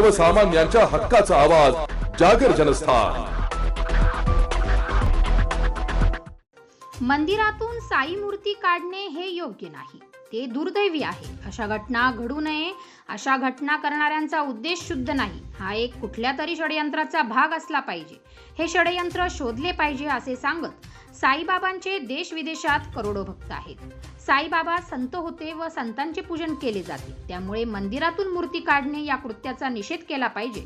सर्वसामान्यांच्या हक्काचा आवाज जागर जनस्थान. मंदिरातून साई मूर्ती काढणे हे योग्य नाही. ते दुर्दैवी आहे. अशा घटना घडू नये अशा घटना करणाऱ्यांचा उद्देश शुद्ध नाही. हा एक कुठल्या तरी षडयंत्राचा भाग असला पाहिजे. हे षडयंत्र शोधले पाहिजे असे सांगत साईबाबांचे देश विदेशात करोडो भक्त आहेत. साईबाबा संत होते व संतांचे पूजन केले जाते. त्यामुळे मंदिरातून मूर्ती काढणे या कृत्याचा निषेध केला पाहिजे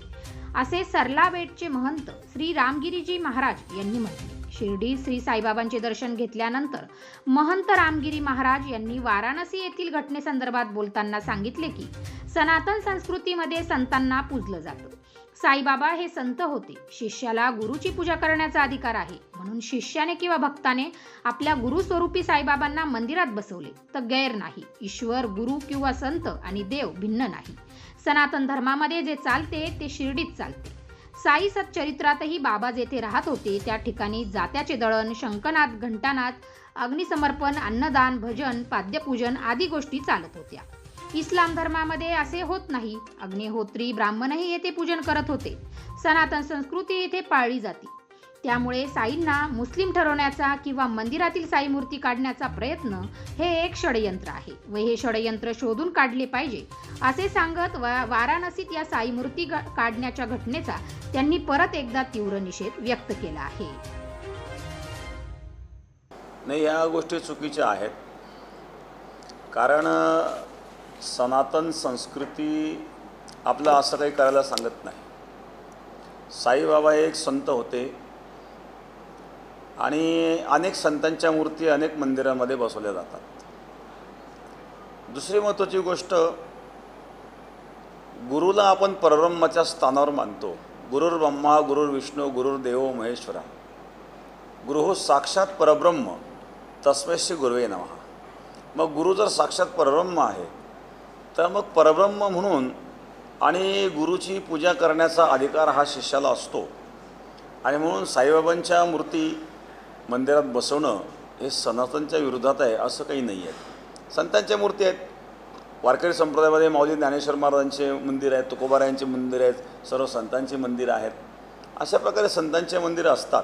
असे सरलाबेटचे महंत श्री रामगिरीजी महाराज यांनी म्हटले. शिर्डी श्री साईबाबांचे दर्शन घेतल्यानंतर महंत रामगिरी महाराज यांनी वाराणसी येथील घटनेसंदर्भात बोलताना सांगितले की सनातन संस्कृतीमध्ये संतांना पूजलं जातं. साईबाबा हे संत होते. शिष्याला गुरुची पूजा करण्याचा अधिकार आहे. म्हणून शिष्याने किंवा भक्ताने आपल्या गुरुस्वरूपी साईबाबांना मंदिरात बसवले. तर गैर नाही. ईश्वर गुरु किंवा संत आणि देव भिन्न नाही. सनातन धर्मामध्ये जे चालते ते शिर्डीत चालते. साई सच्चरित्रातही बाबा जेथे राहत होते त्या ठिकाणी जात्याचे दळण शंकनाथ घंटानाथ अग्निसमर्पण अन्नदान भजन पाद्यपूजन आदी गोष्टी चालत होत्या. इस्लाम धर्मामध्ये असे होत नाही. अग्निहोत्री ब्राह्मणही येथे पूजन करत होते. सनातन संस्कृती येथे पाळली जाते. त्यामुळे साईंना मुस्लिम ठरवण्याचा किंवा मंदिरातील साई मूर्ती काढण्याचा प्रयत्न हे एक षडयंत्र आहे व हे षडयंत्र शोधून काढले पाहिजे असे सांगत वा- वाराणसीत या साई मूर्ती काढण्याच्या घटनेचा त्यांनी परत एकदा तीव्र निषेध व्यक्त केला आहे. नाही या गोष्टी चुकीच्या आहेत. कारण सनातन संस्कृती आपलं असं काही करायला सांगत नाही. साईबाबा हे एक संत होते. आणि अनेक संतांच्या मूर्ती अनेक मंदिरामध्ये बसवल्या जातात. दुसरी महत्त्वाची गोष्ट गुरुला आपण परब्रह्माच्या स्थानावर मानतो. गुरुर ब्रह्मा गुरुर विष्णू गुरुर देवो महेश्वरा. गुरु हो साक्षात परब्रह्म तस्मैश्री गुरुवे नमः. मग गुरु जर साक्षात परब्रह्म आहे तर मग परब्रह्म म्हणून आणि गुरुची पूजा करण्याचा अधिकार हा शिष्याला असतो. आणि म्हणून साईबाबांच्या मूर्ती मंदिरात बसवणं हे सनातनच्या विरोधात आहे असं काही नाही आहे. संतांच्या मूर्ती आहेत. वारकरी संप्रदायामध्ये माऊली ज्ञानेश्वर महाराजांचे मंदिर आहेत तुकोबारायांचे मंदिर आहेत सर्व संतांची मंदिरं आहेत. अशा प्रकारे संतांचे मंदिरं असतात.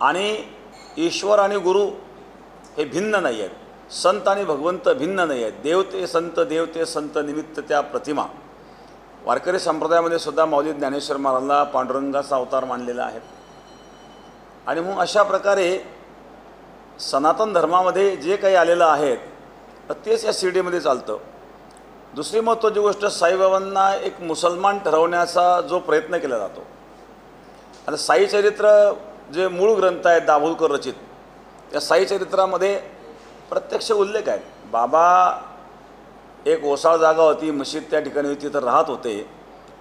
आणि ईश्वर आणि गुरु हे भिन्न नाही आहेत. संत आणि भगवंत भिन्न नाही आहेत. देव ते संत देव ते संत निमित्त त्या प्रतिमा. वारकरी संप्रदायामध्ये सुद्धा माऊली ज्ञानेश्वर महाराजांना पांडुरंगाचा अवतार मानलेला आहे. आणि मग अशा प्रकारे सनातन धर्मामध्ये जे काही आलेलं आहेत तर तेच या शिर्डीमध्ये चालतं. दुसरी महत्त्वाची गोष्ट साईबाबांना एक मुसलमान ठरवण्याचा जो प्रयत्न केला जातो. आता साई चरित्र जे मूळ ग्रंथ आहेत दाभोलकर रचित त्या साई चरित्रामध्ये प्रत्यक्ष उल्लेख आहेत बाबा एक ओसाळ जागा होती मशीद त्या ठिकाणी होती तर राहत होते.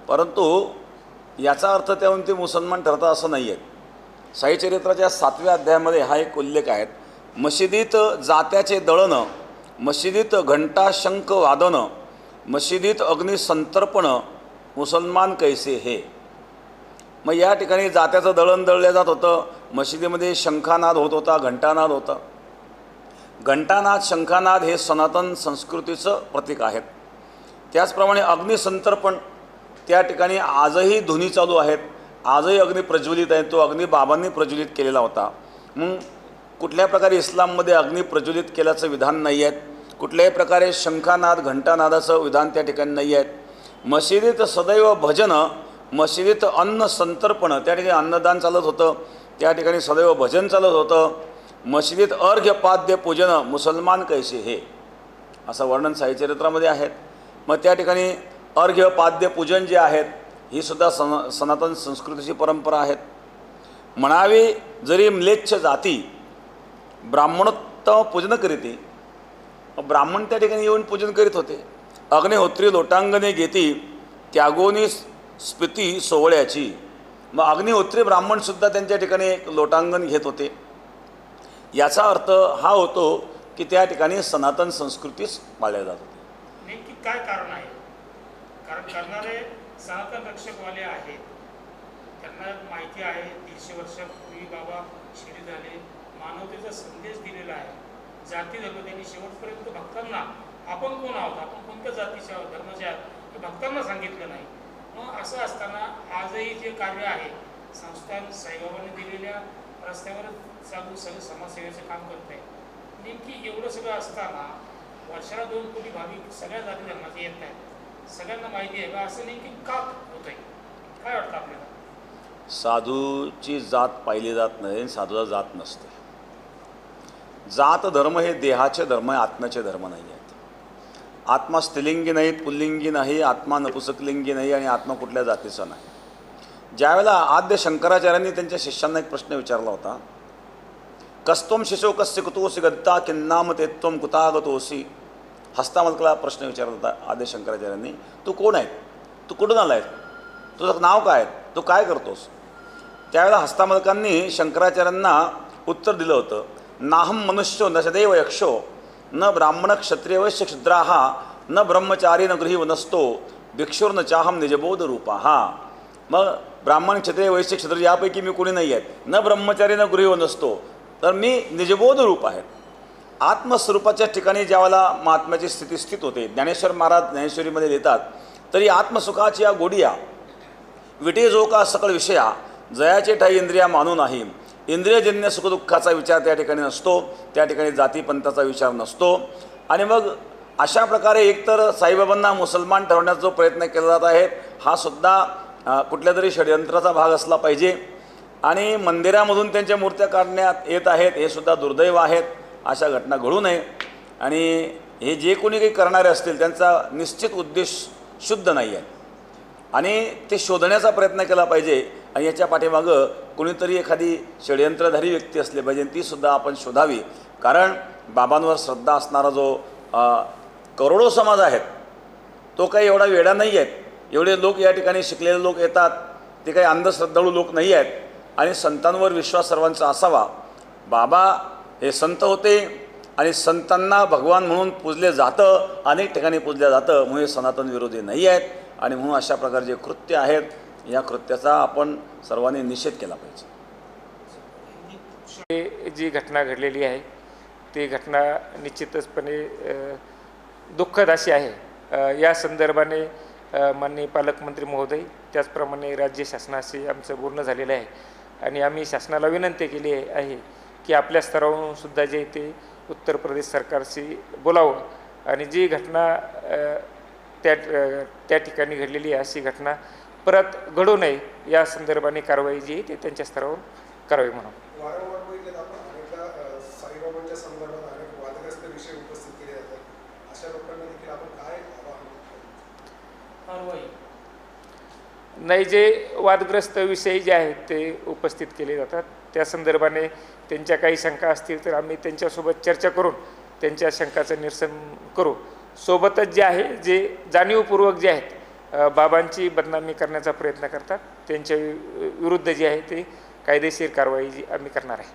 परंतु याचा अर्थ त्याहून ते मुसलमान ठरतात असं नाही आहेत साई चरित्राच्या सातव्या अध्यायामध्ये हा एक उल्लेख आहे. मशिदीत जात्याचे दळणं मशिदीत घंटा शंख वादनं मशिदीत अग्निसंतर्पण मुसलमान कैसे हे? मग या ठिकाणी जात्याचं दळण दळलं जात होतं. मशिदीमध्ये शंखानाद होत होता घंटानाद होता. घंटानाद शंखानाद हे सनातन संस्कृतीचं प्रतीक आहेत. त्याचप्रमाणे अग्निसंतर्पण त्या ठिकाणी आजही ध्वनी चालू आहेत. आजही अग्नी प्रज्वलित आहे. तो अग्नी बाबांनी प्रज्वलित केलेला होता. मग कुठल्या प्रकारे इस्लाममध्ये अग्नी प्रज्वलित केल्याचं विधान नाही आहेत? कुठल्याही प्रकारे शंखानाद घंटानादाचं विधान त्या ठिकाणी नाही आहेत? मशिदीत सदैव भजनं मशिदीत अन्न संतर्पण त्या ठिकाणी अन्नदान चालत होतं. त्या ठिकाणी सदैव भजन चालत होतं. मशिदीत अर्घ्यपाद्य पूजन मुसलमान कैसे हे? असं वर्णन साईचरित्रामध्ये आहेत. मग त्या ठिकाणी अर्घ्यपाद्य पूजन जे आहेत ही सुद्धा सन सनातन संस्कृतीची परंपरा आहेत. म्हणावी जरी म्लेच्छ जाती ब्राह्मणोत्तम पूजन करीती ब्राह्मण त्या ठिकाणी येऊन पूजन करीत होते. अग्निहोत्री लोटांगणे घेती त्यागोनी स्फिती सोहळ्याची. मग अग्निहोत्री ब्राह्मणसुद्धा त्यांच्या ठिकाणी एक लोटांगण घेत होते. याचा अर्थ हा होतो की त्या ठिकाणी सनातन संस्कृतीच पाळल्या जात होती नेमकी काय कारण आहे? कारण करणारे सनातन रक्षकवाले आहेत. त्यांना माहिती आहे दीडशे वर्षापूर्वी बाबा शिरी झाले. मानवतेचा संदेश दिलेला आहे. जाती धर्म त्यांनी शेवटपर्यंत भक्तांना आपण कोण आहोत? आपण कोणत्या जातीचे आहोत? धर्माचे आहोत? हे भक्तांना सांगितलं नाही. मग असं असताना आजही जे कार्य आहे संस्थान साईबाबांनी दिलेल्या रस्त्यावर चालू सगळं समाजसेवेचं काम करत आहे. नेमकी एवढं सगळं असताना वर्षाला दोन कोटी भाविक सगळ्या जाती धर्माचे येत आहेत. सगळ्यांना माहिती आहे का? असं नेमकी का होत आहे? काय वाटतं आपल्याला? साधूची जात पाहिली जात नाही आणि साधूला जात नसते. जात धर्म हे देहाचे धर्म आहे आत्म्याचे धर्म नाही आहेत. आत्मा स्त्रीलिंगी नाही पुल्लिंगी नाही आत्मा नपुसकलिंगी नाही आणि आत्मा कुठल्या जातीचा नाही. ज्यावेळेला आद्य शंकराचार्यांनी त्यांच्या शिष्यांना एक प्रश्न विचारला होता कस्तोम शिशो कस्य कुतोसी गत्ता किन्नाम तेत्वम कुतागतोसी हस्तामलकला प्रश्न विचारला होता आद्य शंकराचार्यांनी. तू कोण आहे तू कुठून आला आहे तुझं नाव काय आहे? तू काय करतोस? त्यावेळेला हस्तामलकांनी शंकराचार्यांना उत्तर दिलं होतं नाहम मनुष्यो न सदैव यक्षो न ब्राह्मण क्षत्रिय वैश्य क्षुद्राहा न ब्रह्मचारी न गृही वनस्तो न चाहम निजबोध रूपा हा मग ब्राह्मण क्षत्रिय वैश्य क्षत्रिय यापैकी मी कोणी नाही आहेत. न ब्रह्मचारी न गृह नसतो तर मी निजबोध रूप आहे. आत्मस्वरूपाच्या ठिकाणी ज्यावेळेला महात्म्याची स्थिती स्थित होते ज्ञानेश्वर महाराज ज्ञानेश्वरीमध्ये लिहितात तरी आत्मसुखाची या गोडिया विटे जो का सकळ विषया जयाचे ठाई इंद्रिया मानू नाही. इंद्रियजन्य सुखदुःखाचा विचार त्या ठिकाणी नसतो त्या ठिकाणी जातीपंथाचा विचार नसतो. आणि मग अशा प्रकारे एकतर साईबाबांना मुसलमान ठरवण्याचा जो प्रयत्न केला जात आहे हा सुद्धा कुठल्या तरी षडयंत्राचा भाग असला पाहिजे. आणि मंदिरामधून त्यांच्या मूर्त्या काढण्यात येत आहेत हे सुद्धा दुर्दैव आहेत अशा घटना घडू नये. आणि हे जे कोणी काही करणारे असतील त्यांचा निश्चित उद्देश शुद्ध नाही आहे आणि ते शोधण्याचा प्रयत्न केला पाहिजे. आणि याच्या पाठीमागं कोणीतरी एखादी षडयंत्रधारी व्यक्ती असली पाहिजे तीसुद्धा आपण शोधावी. कारण बाबांवर श्रद्धा असणारा जो करोडो समाज आहेत तो काही एवढा वेडा नाही आहेत एवढे लोक या ठिकाणी शिकलेले लोक येतात. ते काही अंधश्रद्धाळू लोक नाही आहेत. आणि संतांवर विश्वास सर्वांचा असावा. बाबा हे संत होते आणि संतांना भगवान म्हणून पूजले जातं अनेक ठिकाणी पूजलं जातं. म्हणून हे सनातन विरोधी नाही आहेत. आणि म्हणून अशा प्रकारे जे कृत्य आहेत. या कृत्याचा आपण सर्वांनी निषेध केला पाहिजे. जी घटना घडलेली आहे ती घटना निश्चितचपणे दुःखद अशी आहे. या संदर्भाने माननीय पालकमंत्री महोदय त्याचप्रमाणे राज्य शासनाशी आमचं बोलणं झालेलं आहे. आणि आम्ही शासनाला विनंती केली आहे की आपल्या स्तरावरून सुद्धा जे ते उत्तर प्रदेश सरकारशी बोलावं. आणि जी घटना त्या त्या ठिकाणी घडलेली आहे अशी घटना परत घडू नये या संदर्भाने कारवाई जी आहे ते त्यांच्या स्तरावर करावी म्हणून. साईबाबांच्या संदर्भात अनेक वादग्रस्त विषय उपस्थित केले जातात. अशा लोकांना देखील आपण काय नाही जे वादग्रस्त विषय जे आहेत ते उपस्थित केले जातात. त्या संदर्भाने त्यांच्या काही शंका असतील तर आम्ही त्यांच्यासोबत चर्चा करून त्यांच्या शंकाचं निरसन करू. सोबतच जे आहे जे जाणीवपूर्वक जे आहेत बाबांची बदनामी करण्याचा प्रयत्न करतात. त्यांच्या विरुद्ध जे आहे ते कायदेशीर कारवाई जी आम्ही करणार आहे.